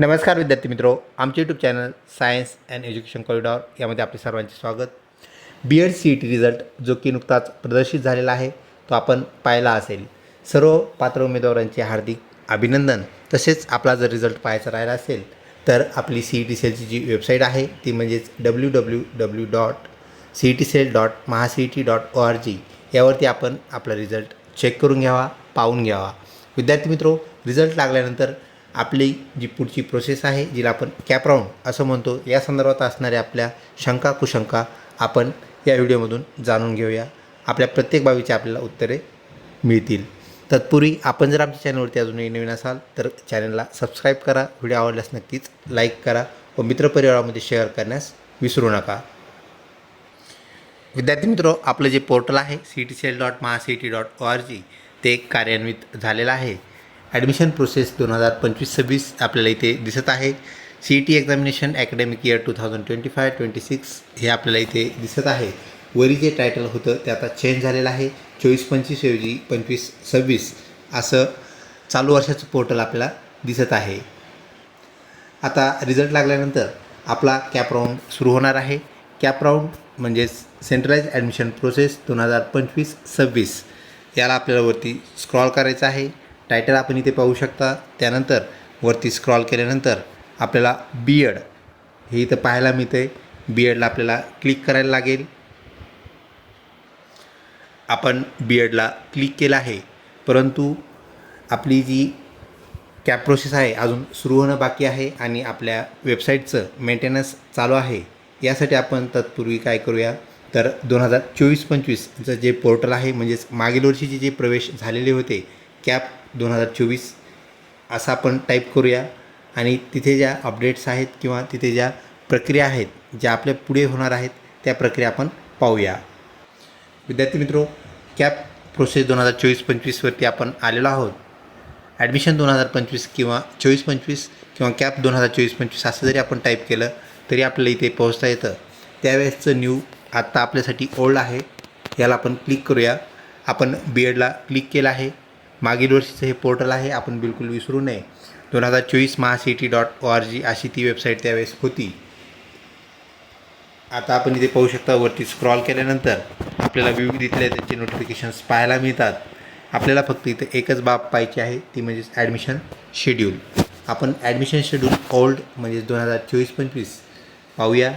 नमस्कार विद्यार्थी मित्रो आमचे YouTube channel science and education corridor यामध्ये आपले सर्वांचे स्वागत. B Ed C E T result जो की नुकताच प्रदर्शित झालेला आहे तो आपण पाहिला असेल. सर्व पात्र उमेदवारांचे हार्दिक अभिनंदन. तसेच आपला जर रिझल्ट पाहायचा राहिला असेल तर आपली सी ई टी सेलची जी वेबसाईट आहे ती म्हणजेच W W W dot C E T cell dot Maha C E T dot O R G यावरती आपण आपला रिझल्ट चेक करून घ्यावा पाहून घ्यावा. विद्यार्थी मित्रो रिझल्ट लागल्यानंतर आपली जी पुढची प्रोसेस आहे जिला आपण कॅप राऊंड असं म्हणतो या संदर्भात असणाऱ्या आपल्या शंका कुशंका आपण या व्हिडिओमधून जाणून घेऊया. आपल्या प्रत्येक बाबीची आपल्याला उत्तरे मिळतील. तत्पूर्वी आपण जर आमच्या चॅनलवरती अजूनही नवीन असाल तर चॅनलला सबस्क्राईब करा. व्हिडिओ आवडल्यास नक्कीच लाईक करा व मित्रपरिवारामध्ये शेअर करण्यास विसरू नका. विद्यार्थी मित्रो आपलं जे पोर्टल आहे C T C L dot Maha C T dot O R G ते कार्यान्वित झालेलं आहे. ॲडमिशन प्रोसेस दोन हजार पंचवीस सव्वीस आपल्याला इथे दिसत आहे. C E T examination academic year two thousand twenty five twenty six हे आपल्याला इथे दिसत आहे. वरी जे टायटल होतं ते आता चेंज झालेलं आहे. चोवीस पंचवीस ऐवजी पंचवीस सव्वीस असं चालू वर्षाचं पोर्टल आपल्याला दिसत आहे. आता रिझल्ट लागल्यानंतर आपला कॅप राऊंड सुरू होणार आहे. कॅप राऊंड म्हणजेच सेंट्रलाइज ॲडमिशन प्रोसेस दोन हजार पंचवीस सव्वीस याला आपल्याला वरती स्क्रॉल करायचं आहे. टायटल आपण इथे पाहू शकता. त्यानंतर वरती स्क्रॉल केल्यानंतर आपल्याला बी एड हे इथं पाहायला मिळते बी एडला आपल्याला क्लिक करायला लागेल. आपण बी एडला क्लिक केलं आहे. परंतु आपली जी कॅप प्रोसेस आहे अजून सुरू होणं बाकी आहे आणि आपल्या वेबसाईटचं मेंटेनन्स चालू आहे. यासाठी आपण तत्पूर्वी काय करूया? तर दोन हजार चोवीस पंचवीसचं जे पोर्टल आहे म्हणजेच मागील वर्षीचे जे प्रवेश झालेले होते कॅप दोन हजार चोवीस असं आपण टाईप करूया. आणि तिथे ज्या अपडेट्स आहेत किंवा तिथे ज्या प्रक्रिया आहेत ज्या आपल्या पुढे होणार आहेत त्या प्रक्रिया आपण पाहूया. विद्यार्थी मित्रो कॅप प्रोसेस दोन हजार चोवीस पंचवीसवरती आपण आलेलो आहोत. ॲडमिशन दोन हजार पंचवीस किंवा चोवीस पंचवीस किंवा कॅप दोन हजार चोवीस पंचवीस असं जरी आपण टाईप केलं तरी आपल्याला इथे पोहोचता येतं. त्यावेळेसचं न्यू आत्ता आपल्यासाठी ओल्ड आहे याला आपण क्लिक करूया. आपण बी एडला क्लिक केलं आहे. मागील वर्षीचं हे पोर्टल आहे आपण बिलकुल विसरू नये. दोन हजार चोवीस Maha C T dot O R G अशी ती वेबसाईट त्यावेळेस होती. आता आपण इथे पाहू शकता वरती स्क्रॉल केल्यानंतर आपल्याला विविध इथल्या त्याचे नोटिफिकेशन्स पाहायला मिळतात. आपल्याला फक्त इथे एकच बाब पाहिजे आहे ती म्हणजेच ॲडमिशन शेड्यूल आपण ॲडमिशन शेड्यूल ओल्ड म्हणजेच दोन हजार चोवीस पंचवीस पाहूया.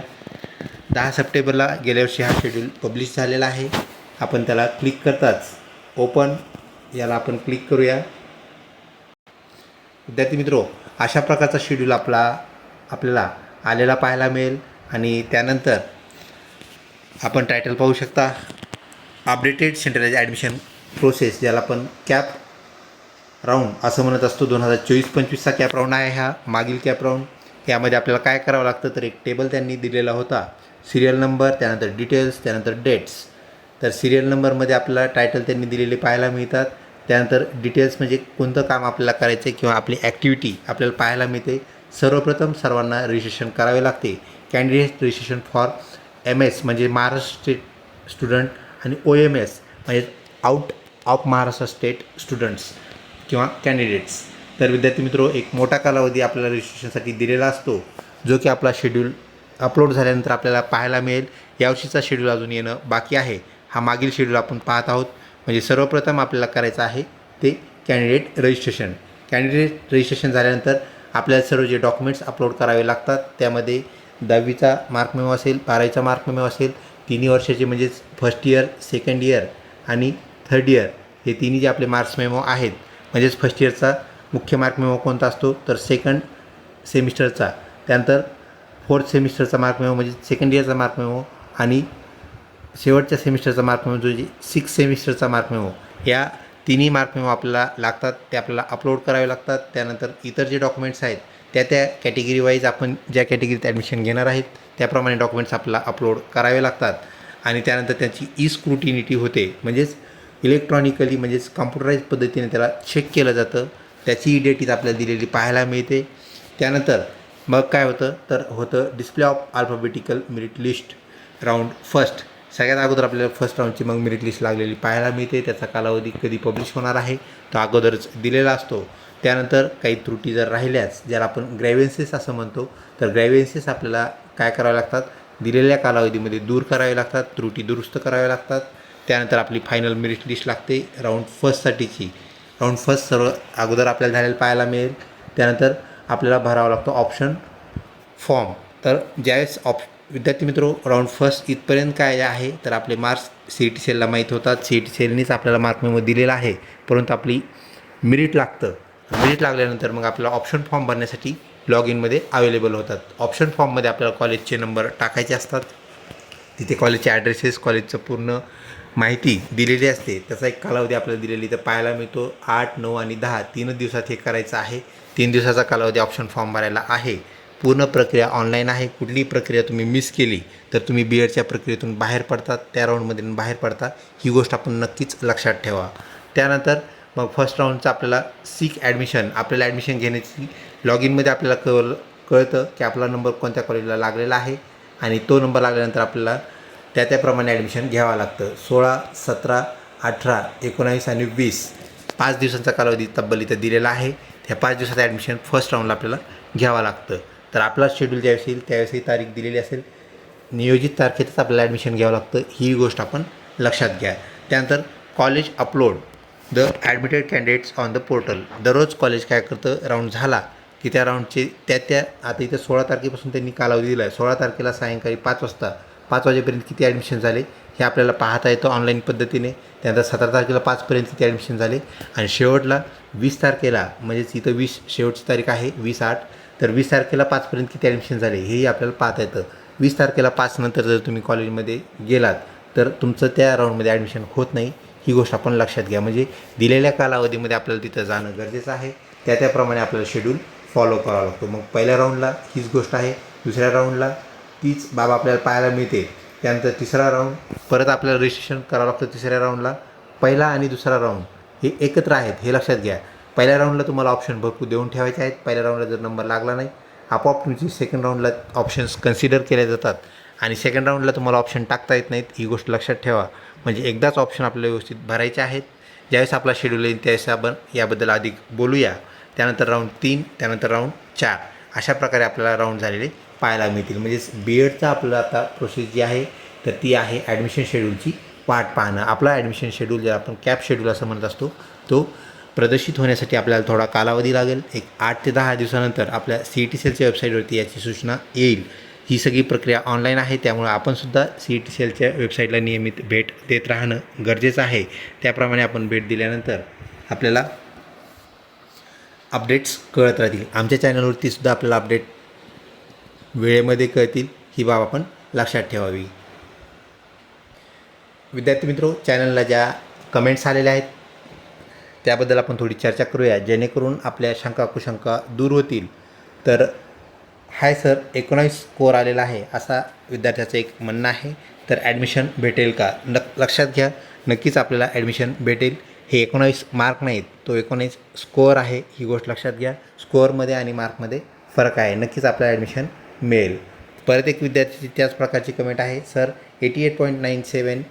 दहा सप्टेंबरला गेल्या वर्षी हा शेड्यूल पब्लिश झालेला आहे. आपण त्याला क्लिक करताच ओपन याला आपण क्लिक करूया. विद्यार्थी मित्रो अशा प्रकारचा शेड्यूल आपला आपल्याला आलेला पाहायला मिळेल आणि त्यानंतर आपण टायटल पाहू शकता. अपडेटेड सेंट्रलाइज ॲडमिशन प्रोसेस ज्याला आपण कॅप राऊंड असं म्हणत असतो. दोन हजार चोवीस पंचवीसचा कॅप राऊंड आहे हा मागील कॅप राऊंड यामध्ये आपल्याला काय करावं लागतं? तर एक टेबल त्यांनी दिलेला होता. सिरियल नंबर त्यानंतर डिटेल्स त्यानंतर डेट्स तर सिरियल नंबरमध्ये आपल्याला टायटल त्यांनी दिलेले पाहायला मिळतात. त्यानंतर डिटेल्स म्हणजे कोणतं काम आपल्याला करायचं आहे किंवा आपली ॲक्टिव्हिटी आपल्याला पाहायला मिळते. सर्वप्रथम सर्वांना रजिस्ट्रेशन करावे लागते. Candidate registration for M S म्हणजे महाराष्ट्र स्टेट स्टुडंट आणि ओ एम एस म्हणजे out of Maharashtra state students किंवा कॅन्डिडेट्स तर विद्यार्थी मित्रो एक मोठा कालावधी आपल्याला रजिस्ट्रेशनसाठी दिलेला असतो जो की आपला शेड्यूल अपलोड झाल्यानंतर आपल्याला पाहायला मिळेल. यावर्षीचा शेड्यूल अजून येणं बाकी आहे. हा मागील शेड्यूल आपण पाहत आहोत. म्हणजे सर्वप्रथम आपल्याला करायचं आहे ते कॅन्डिडेट रजिस्ट्रेशन. कॅन्डिडेट रजिस्ट्रेशन झाल्यानंतर आपल्याला सर्व जे डॉक्युमेंट्स अपलोड करावे लागतात त्यामध्ये दहावीचा मार्क मेमो असेल बारावीचा मार्क मेमो असेल तिन्ही वर्षाचे म्हणजेच फर्स्ट इयर सेकंड इयर आणि थर्ड इयर हे तिन्ही जे आपले मार्क्स मेमो आहेत म्हणजेच फर्स्ट इयरचा मुख्य मार्क मेमो कोणता असतो तर सेकंड सेमिस्टरचा त्यानंतर फोर्थ सेमिस्टरचा मार्क मेमो म्हणजे सेकंड इयरचा मार्क मेमो आणि शेवटच्या सेमिस्टरचा मार्क मेमो जो जे सिक्स सेमिस्टरचा मार्क मेमो या तिन्ही मार्क मेमो आपल्याला लागतात ते आपल्याला अपलोड करावे लागतात. त्यानंतर इतर जे डॉक्युमेंट्स आहेत त्या त्या कॅटेगरी वाईज आपण ज्या कॅटेगरीत ॲडमिशन घेणार आहेत त्याप्रमाणे डॉक्युमेंट्स आपल्याला अपलोड करावे लागतात. आणि त्यानंतर त्याची ई स्क्रुटिनिटी होते. म्हणजेच इलेक्ट्रॉनिकली म्हणजेच कम्प्युटराईज पद्धतीने त्याला चेक केलं जातं. त्याची डेट इथं आपल्याला दिलेली पाहायला मिळते. त्यानंतर मग काय होतं? तर होतं display of alphabetical merit list round first सगळ्यात अगोदर आपल्याला फर्स्ट राऊंडची मग मेरिट लिस्ट लागलेली. पाहायला मिळते. त्याचा कालावधी कधी पब्लिश होणार आहे तो अगोदरच दिलेला असतो. त्यानंतर काही त्रुटी जर राहिल्याच ज्याला आपण ग्रॅव्हन्सेस असं म्हणतो तर ग्रॅव्हन्सेस आपल्याला काय करावे लागतात? दिलेल्या कालावधीमध्ये दूर करावे लागतात त्रुटी दुरुस्त कराव्या लागतात. त्यानंतर आपली फायनल मेरिट लिस्ट लागते. राऊंड फर्स्टसाठीची राऊंड फर्स्ट सर्व अगोदर आपल्याला झालेलं पाहायला मिळेल. त्यानंतर आपल्याला भरावा लागतो ऑप्शन फॉर्म तर ज्यावेळेस ऑप विद्यार्थी मित्रो राऊंड फर्स्ट इथपर्यंत काय आहे तर आपले मार्क्स सी ई टी सेलला माहीत होतात. सी ई टी सेलनीच आपल्याला मार्क मेमो दिलेला आहे. परंतु आपली मिरिट लागतं. मिरिट लागल्यानंतर मग आपल्याला ऑप्शन फॉर्म भरण्यासाठी लॉग इनमध्ये अवेलेबल होतात. ऑप्शन फॉर्ममध्ये आपल्याला कॉलेजचे नंबर टाकायचे असतात. तिथे कॉलेजचे ॲड्रेसेस कॉलेजचं पूर्ण माहिती दिलेली असते. त्याचा एक कालावधी आपल्याला दिलेली तर पाहायला मिळतो आठ नऊ आणि दहा. तीन दिवसात हे करायचं आहे. तीन दिवसाचा कालावधी ऑप्शन फॉर्म भरायला आहे. पूर्ण प्रक्रिया ऑनलाईन आहे. कुठलीही प्रक्रिया तुम्ही मिस केली तर तुम्ही बी एडच्या प्रक्रियेतून बाहेर पडतात त्या राऊंडमधून बाहेर पडता. ही गोष्ट आपण नक्कीच लक्षात ठेवा. त्यानंतर मग फर्स्ट राऊंडचं आपल्याला सीक ॲडमिशन आपल्याला ॲडमिशन घेण्याची लॉग इनमध्ये आपल्याला कळ कळतं की आपला नंबर कोणत्या कॉलेजला लागलेला आहे आणि तो नंबर लागल्यानंतर आपल्याला त्या त्याप्रमाणे ॲडमिशन घ्यावं लागतं. सोळा सतरा अठरा एकोणावीस आणि वीस पाच दिवसांचा कालावधी तब्बल इथं दिलेला आहे. त्या पाच दिवसाचं ॲडमिशन फर्स्ट राऊंडला आपल्याला घ्यावं लागतं. तर आपला शेड्यूल ज्यावेळेस येईल त्यावेळेस ही तारीख दिलेली असेल. नियोजित तारखेतच आपल्याला ॲडमिशन घ्यावं लागतं. ही गोष्ट आपण लक्षात घ्या. त्यानंतर college upload the admitted candidates on the portal दररोज कॉलेज काय करतं? राऊंड झाला की त्या राऊंडचे त्या त्या आता इथं सोळा तारखेपासून त्यांनी कालावधी दिला आहे सोळा तारखेला सायंकाळी पाच वाजता पाच वाजेपर्यंत किती ॲडमिशन झाले? हे आपल्याला पाहता येतं ऑनलाईन पद्धतीने. त्यानंतर सतरा तारखेला पाचपर्यंत किती ॲडमिशन झाले? आणि शेवटला वीस तारखेला म्हणजेच इथं वीस शेवटची तारीख आहे वीस आठ. तर वीस तारखेला पाचपर्यंत किती ॲडमिशन झाले हेही आपल्याला पाहता येतं. वीस तारखेला पाच नंतर जर तुम्ही कॉलेजमध्ये गेलात तर तुमचं त्या राऊंडमध्ये ॲडमिशन होत नाही. ही गोष्ट आपण लक्षात घ्या. म्हणजे दिलेल्या कालावधीमध्ये आपल्याला तिथं जाणं गरजेचं आहे. त्या त्याप्रमाणे आपल्याला शेड्यूल फॉलो करावा लागतो. मग पहिल्या राऊंडला हीच गोष्ट आहे. दुसऱ्या राऊंडला तीच बाब आपल्याला पाहायला मिळते. त्यानंतर तिसरा राऊंड परत आपल्याला रजिस्ट्रेशन करावं लागतं तिसऱ्या राऊंडला पहिला आणि दुसरा राऊंड हे एकत्र आहेत हे लक्षात घ्या. पहिल्या राऊंडला तुम्हाला ऑप्शन भरपूर देऊन ठेवायचे आहेत. पहिल्या राऊंडला जर नंबर लागला नाही आपोआप तुमची सेकंड राऊंडला ऑप्शन्स कन्सिडर केले जातात. आणि सेकंड राऊंडला तुम्हाला ऑप्शन टाकता येत नाहीत. ही गोष्ट लक्षात ठेवा. म्हणजे एकदाच ऑप्शन आपल्याला व्यवस्थित भरायचे आहेत. ज्यावेळेस आपला शेड्यूल येईल त्यावेळेस आपण याबद्दल अधिक बोलूया. त्यानंतर राऊंड तीन त्यानंतर राऊंड चार. अशा प्रकारे आपल्याला राऊंड झालेले पाहायला मिळतील. म्हणजेच बी एडचा आपलं आता प्रोसेस जी आहे तर ती आहे ॲडमिशन शेड्यूलची वाट पाहणं. आपला ॲडमिशन शेड्यूल जर आपण कॅप शेड्यूल असं म्हणत असतो तो प्रदर्शित होण्यासाठी आपल्याला थोडा कालावधी लागेल. एक आठ ते दहा दिवसानंतर आपल्या सी ई टी सेलच्या वेबसाईटवरती याची सूचना येईल. ही सगळी प्रक्रिया ऑनलाईन आहे. त्यामुळे आपणसुद्धा सी ई टी सेलच्या वेबसाईटला नियमित भेट देत राहणं गरजेचं आहे. त्याप्रमाणे आपण भेट दिल्यानंतर आपल्याला अपडेट्स कळत राहतील. आमच्या चॅनलवरती सुद्धा आपल्याला अपडेट वेळेमध्ये कळतील. ही बाब आपण लक्षात ठेवावी. विद्यार्थी मित्रो चॅनलला ज्या कमेंट्स आलेल्या आहेत त्याबद्दल आपण थोडी चर्चा करूया. जेणेकरून आपल्या शंका कुशंका दूर होतील. तर हाय सर एकोणावीस स्कोअर आलेला आहे असा विद्यार्थ्याचं एक म्हणणं आहे. तर ॲडमिशन भेटेल का? न लक्षात घ्या. नक्कीच आपल्याला ॲडमिशन भेटेल. हे एकोणावीस मार्क नाहीत. तो एकोणीस स्कोअर आहे ही गोष्ट लक्षात घ्या. स्कोअरमध्ये आणि मार्कमध्ये फरक आहे. नक्कीच आपल्याला ॲडमिशन मिळेल. परत एक विद्यार्थ्याची त्याच प्रकारची कमेंट आहे. Sir eighty eight point nine seven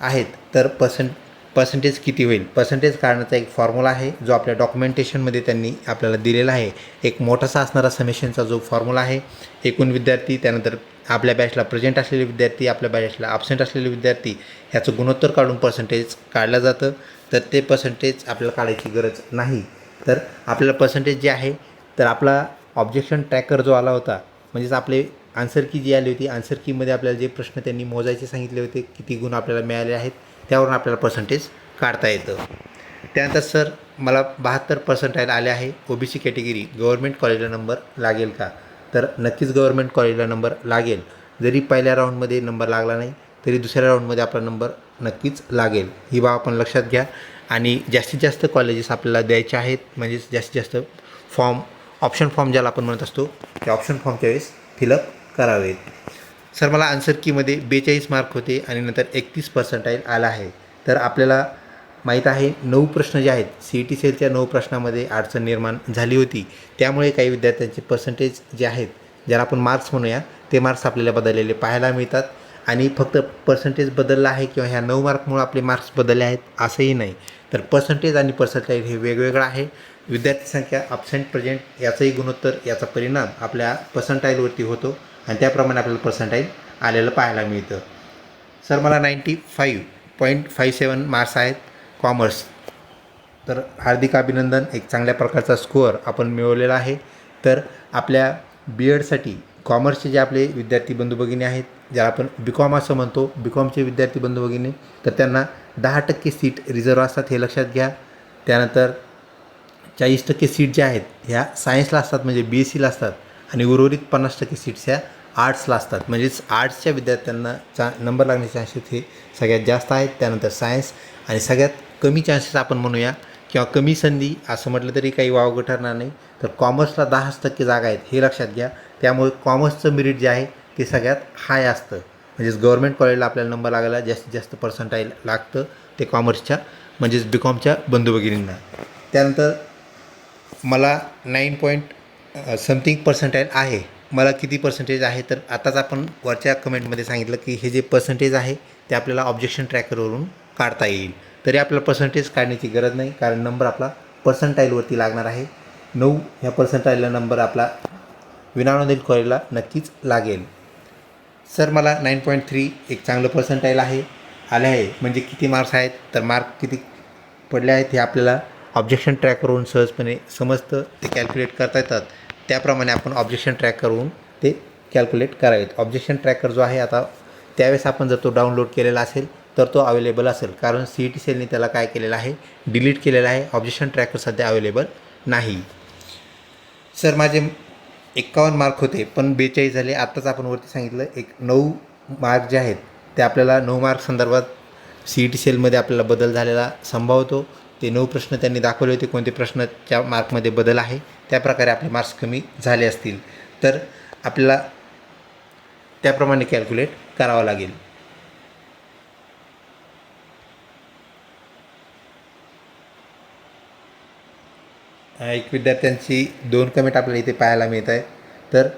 आहेत. तर पर्सेंट पर्सेंटेज किती होईल? पर्सेंटेज काढण्याचा एक फॉर्म्युला आहे जो आपल्या डॉक्युमेंटेशनमध्ये त्यांनी आपल्याला दिलेला आहे. एक मोठासा असणारा समेशनचा जो फॉर्म्युला आहे एकूण विद्यार्थी त्यानंतर आपल्या बॅचला प्रेझेंट असलेले विद्यार्थी आपल्या बॅचला ॲबसेंट असलेले विद्यार्थी ह्याचं गुणोत्तर काढून पर्सेंटेज काढलं जातं. तर ते पर्सेंटेज आपल्याला काढायची गरज नाही. तर आपल्याला पर्सेंटेज जे आहे तर आपला ऑब्जेक्शन ट्रॅकर जो आला होता म्हणजेच आपले आन्सर की जी आली होती आन्सर कीमध्ये आपल्याला जे प्रश्न त्यांनी मोजायचे सांगितले होते किती गुण आपल्याला मिळाले आहेत त्यावरून आपल्याला पर्सेंटेज काढता येतं. त्यानंतर सर मला बहात्तर पर्सेंटाईल आले आहे. O B C category government कॉलेजला नंबर लागेल का? तर नक्कीच गव्हर्मेंट कॉलेजला नंबर लागेल. जरी पहिल्या राऊंडमध्ये नंबर लागला नाही तरी दुसऱ्या राऊंडमध्ये आपला नंबर नक्कीच लागेल. ही बाब आपण लक्षात घ्या. आणि जास्तीत जास्त कॉलेजेस आपल्याला द्यायचे आहेत म्हणजेच जास्तीत जास्त फॉर्म ऑप्शन फॉर्म ज्याला आपण म्हणत असतो त्या ऑप्शन फॉर्मच्या वेळेस फिलअप करावेत. सर मला आन्सर कीमध्ये बेचाळीस मार्क होते आणि नंतर एकतीस पर्सेंटाईल आला आहे. तर आपल्याला माहीत आहे नऊ प्रश्न जे आहेत सी ई टी सेलच्या नऊ प्रश्नामध्ये अडचण निर्माण झाली होती. त्यामुळे काही विद्यार्थ्यांचे पर्सेंटेज जे आहेत ज्याला आपण मार्क्स म्हणूया ते मार्क्स आपल्याला बदललेले पाहायला मिळतात. आणि फक्त पर्सेंटेज बदलला आहे किंवा ह्या नऊ मार्कमुळे आपले मार्क्स बदलले आहेत असंही नाही. तर पर्सेंटेज आणि पर्सेंटाईल हे वेगवेगळं आहे. विद्यार्थी संख्या अब्सेंट प्रेझेंट याचंही गुणोत्तर याचा परिणाम आपल्या पर्सेंटाईलवरती होतो. आणि त्याप्रमाणे आपल्याला पर्संटाईल आलेलं पाहायला मिळतं. सर मला ninety five point five seven marks आहेत कॉमर्स तर हार्दिक अभिनंदन. एक चांगल्या प्रकारचा स्कोअर आपण मिळवलेला आहे. तर आपल्या बी एडसाठी कॉमर्सचे जे आपले विद्यार्थी बंधू भगिनी आहेत ज्याला आपण बी कॉम असं म्हणतो बी कॉमचे विद्यार्थी बंधू भगिनी तर त्यांना दहा टक्के सीट रिझर्व असतात हे लक्षात घ्या. त्यानंतर चाळीस टक्के सीट ज्या आहेत ह्या सायन्सला असतात म्हणजे बी एस सीला असतात. आणि उर्वरित पन्नास टक्के सीट्स ह्या आर्ट्सला असतात. म्हणजेच आर्ट्सच्या विद्यार्थ्यांना चा नंबर लागण्याचे चान्सेस हे सगळ्यात जास्त आहेत. त्यानंतर सायन्स आणि सगळ्यात कमी चान्सेस आपण म्हणूया किंवा कमी संधी असं म्हटलं तरी काही वावगं ठरणार नाही. तर कॉमर्सला दहाच टक्के जागा आहेत हे लक्षात घ्या. त्यामुळे कॉमर्सचं मेरिट जे आहे ते सगळ्यात हाय असतं. म्हणजेच गव्हर्मेंट कॉलेजला आपल्याला नंबर लागायला जास्तीत जास्त पर्सेंटाईल लागतं ते कॉमर्सच्या म्हणजेच बी कॉमच्या बंधू भगिनींना. त्यानंतर मला नाईन पॉईंट समथिंग पर्सेंटाईल आहे. मला किती पर्सेंटेज आहे तर आताच आपण वरच्या कमेंटमध्ये सांगितलं की हे जे पर्सेंटेज आहे ते आपल्याला ऑब्जेक्शन ट्रॅकरवरून काढता येईल. तरी आपल्याला पर्सेंटेज काढण्याची गरज नाही कारण नंबर आपला पर्सेंटाईलवरती लागणार आहे. नऊ ह्या पर्सेंटाईलला नंबर आपला विनानोंदील कॉलेजला नक्कीच लागेल. सर मला नाईन पॉईंट थ्री एक चांगलं पर्सेंटाईल आहे. आले आहे. म्हणजे किती मार्क्स आहेत? तर मार्क किती पडले आहेत हे आपल्याला ऑब्जेक्शन ट्रॅकवरून सहजपणे समजतं. ते कॅल्क्युलेट करता येतात. त्याप्रमाणे आपण ऑब्जेक्शन ट्रॅक करून ते कॅल्क्युलेट करावेत. ऑब्जेक्शन ट्रॅकर जो आहे आता त्यावेळेस आपण जर तो डाउनलोड केलेला असेल तर तो अवेलेबल असेल. कारण सी ई टी सेलने त्याला काय केलेलं आहे? डिलीट केलेलं आहे. ऑब्जेक्शन ट्रॅकर सध्या अवेलेबल नाही. सर माझे एक्कावन्न मार्क होते पण बेचाळीस झाले. आत्ताच आपण वरती सांगितलं एक नऊ मार्क जे आहेत ते आपल्याला नऊ मार्क संदर्भात सी ई टी सेलमध्ये आपल्याला बदल झालेला संभवतो. ते नऊ प्रश्न त्यांनी दाखवले होते. कोणते प्रश्नच्या मार्कमध्ये बदल आहे? त्याप्रकारे आपले मार्क्स कमी झाले असतील तर आपल्याला त्याप्रमाणे कॅल्क्युलेट करावं लागेल. एक विद्यार्थ्यांची दोन कमेंट आपल्याला इथे पाहायला मिळत आहे. तर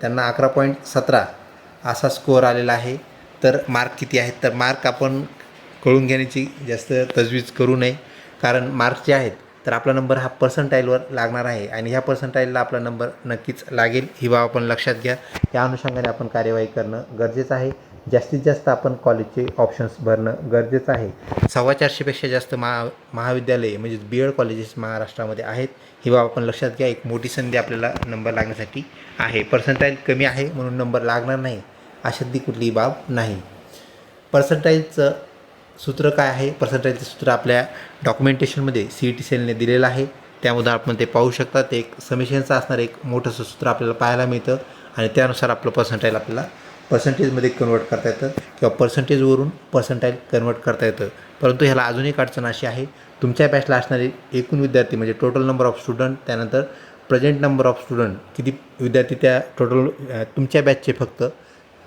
त्यांना अकरा पॉईंट सतरा असा स्कोअर आलेला आहे. तर मार्क किती आहेत? तर मार्क आपण कळून घेण्याची जास्त तजवीज करू नये. कारण मार्क्स जे आहेत तर आपला नंबर हा पर्संटाईलवर लागणार आहे आणि ह्या पर्संटाईलला आपला नंबर नक्कीच लागेल. ही बाब आपण लक्षात घ्या. त्या अनुषंगाने आपण कार्यवाही करणं गरजेचं आहे. जास्तीत जास्त आपण कॉलेजचे ऑप्शन्स भरणं गरजेचं आहे. सव्वा चारशेपेक्षा जास्त महा महाविद्यालये म्हणजेच बी एड कॉलेजेस महाराष्ट्रामध्ये आहेत. ही बाब आपण लक्षात घ्या. एक मोठी संधी आपल्याला नंबर लागण्यासाठी आहे. पर्सेंटाईल कमी आहे म्हणून नंबर लागणार नाही. अशातली कुठलीही बाब नाही. पर्सेंटाईलचं सूत्र काय आहे? पर्सेंटाईलचं सूत्र आपल्या डॉक्युमेंटेशनमध्ये सी ई टी सेलने दिलेलं आहे. त्यामध्ये आपण ते पाहू शकता. ते एक समिशनचं असणार एक मोठंसं सूत्र आपल्याला पाहायला मिळतं आणि त्यानुसार आपलं पर्सेंटाईल आपल्याला पर्सेंटेजमध्ये कन्वर्ट करता येतं किंवा पर्सेंटेजवरून पर्सेंटाईल कन्वर्ट करता येतं. परंतु ह्याला अजून एक अडचण अशी आहे. तुमच्या बॅचला असणारे एकूण विद्यार्थी म्हणजे टोटल नंबर ऑफ स्टुडंट त्यानंतर प्रेझेंट नंबर ऑफ स्टुडंट किती विद्यार्थी त्या टोटल तुमच्या बॅचचे फक्त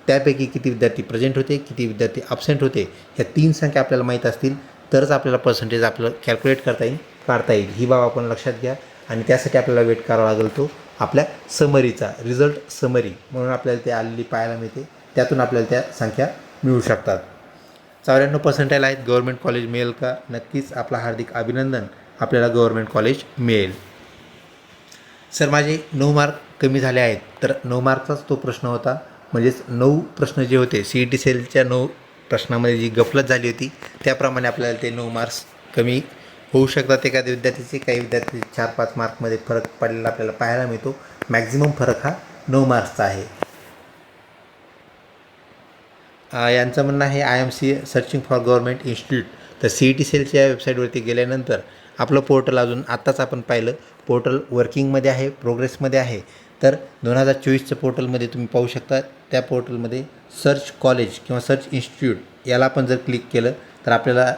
त्यापैकी किती विद्यार्थी प्रेझेंट होते किती विद्यार्थी अब्सेंट होते ह्या तीन संख्या आपल्याला माहीत असतील तरच आपल्याला पर्सेंटेज आपलं कॅल्क्युलेट करता येईल काढता येईल. ही बाब आपण लक्षात घ्या आणि त्यासाठी आपल्याला वेट करावा लागेल तो आपल्या समरीचा रिझल्ट समरी म्हणून आपल्याला ते आलेली पाहायला मिळते. त्यातून आपल्याला त्या संख्या मिळू शकतात. चौऱ्याण्णव पर्सेंटाईल आहेत. गव्हर्मेंट कॉलेज मिळेल का? नक्कीच. आपला हार्दिक अभिनंदन. आपल्याला गव्हर्मेंट कॉलेज मिळेल. सर माझे नऊ मार्क कमी झाले आहेत. तर नऊ मार्कचाच तो प्रश्न होता. म्हणजेच नऊ प्रश्न जे होते सी ई टी सेलच्या नऊ प्रश्नामध्ये जी गफलत झाली होती त्याप्रमाणे आपल्याला ते नऊ मार्क्स कमी होऊ शकतात. एखाद्या विद्यार्थ्याचे काही विद्यार्थी चार पाच मार्कमध्ये फरक पडलेला आपल्याला पाहायला मिळतो. मॅक्झिमम फरक हा नऊ मार्क्सचा आहे. यांचं म्हणणं आहे I M C searching for government institute तर सी ई टी सेलच्या वेबसाईटवरती गेल्यानंतर आपलं पोर्टल अजून आत्ताच आपण पाहिलं. पोर्टल वर्किंगमध्ये आहे प्रोग्रेसमध्ये आहे. तर दोन हजार चोवीसच्या पोर्टलमध्ये तुम्ही पाहू शकता. त्या पोर्टलमध्ये सर्च कॉलेज किंवा सर्च इन्स्टिट्यूट याला आपण जर क्लिक केलं तर आपल्याला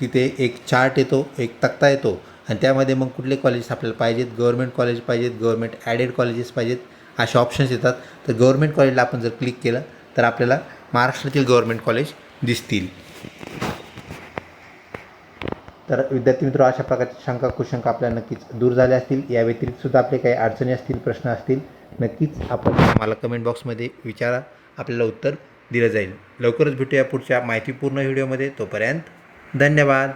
तिथे एक चार्ट येतो एक तक्ता येतो. आणि त्यामध्ये मग कुठले कॉलेजेस आपल्याला पाहिजेत? गव्हर्मेंट कॉलेज पाहिजेत गव्हर्मेंट ॲडेड कॉलेजेस पाहिजेत असे ऑप्शन्स येतात. तर गव्हर्मेंट कॉलेजला आपण जर क्लिक केलं तर आपल्याला महाराष्ट्रातील गव्हर्मेंट कॉलेज दिसतील. तर विद्यार्थी मित्र अशा प्रकारच्या शंका कुशंका आपल्या नक्कीच दूर झाल्या असतील. या व्यतिरिक्त सुद्धा आपले काही अडचणी असतील प्रश्न असतील नक्कीच आपण मला कमेंट बॉक्समध्ये विचारा. आपल्याला उत्तर दिलं जाईल. लवकरच भेटूया पुढच्या माहितीपूर्ण व्हिडिओमध्ये तोपर्यंत धन्यवाद.